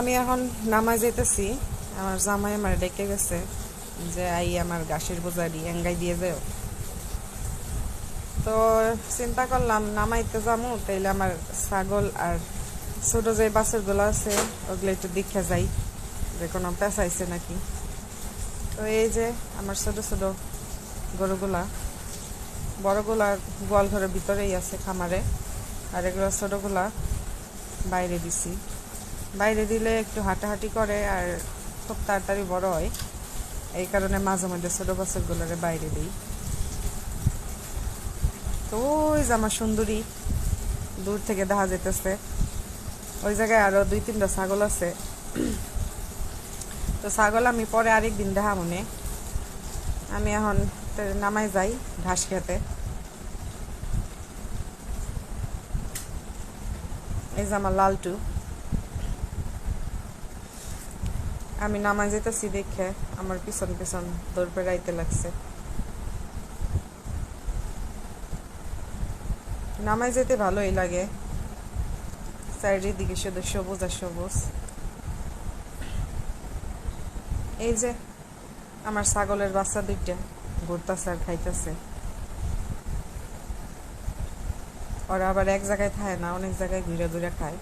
আমি এখন নামায় যেতেছি আমার জামাই আমার ডেকে গেছে যে, আই, আমার গাছের বোঝারি এঙ্গাই দিয়ে যাও। তো চিন্তা করলাম, নামাইতে যামু, তাইলে আমার ছাগল আর ছোট যে বাছুরগুলো আছে, ওগুলো একটু দীক্ষা যাই, যে কোনো পেঁচাইছে নাকি। তো এই যে আমার ছোট ছোট গরুগুলা, বড়গুলা গোয়াল ঘরের ভিতরেই আছে খামারে, আর এগুলো ছোটগুলা বাইরে দিছি। বাইরে দিলে একটু হাঁটাহাঁটি করে আর খুব তাড়াতাড়ি বড় হয়। এই কারণে মাঝে মধ্যে ছোট বাচ্চাগুলোরে বাইরে দিই। তো ওই যে আমার সুন্দরী, দূর থেকে দেখা যেতেছে ওই জায়গায় আরও দুই তিনটা ছাগল আছে। তো ছাগল আমি পরে আরেকদিন দেখা মনে আমি এখন নামাই যাই ঘাস খেতে। এই যে আমার লালটু। আমি নামাই যেতেছি দেখে আমার পিছন পিছন দৌড় পেড়াইতে লাগছে। নামাই যেতে ভালোই লাগে। চারিদিকে শুধু সবুজ আর সবুজ। এই যে আমার ছাগলের বাচ্চা দুইটা ঘুরতেছে আর খাইতেছে। ওরা আবার এক জায়গায় খায় না, অনেক জায়গায় ঘুরে ঘুরে খায়।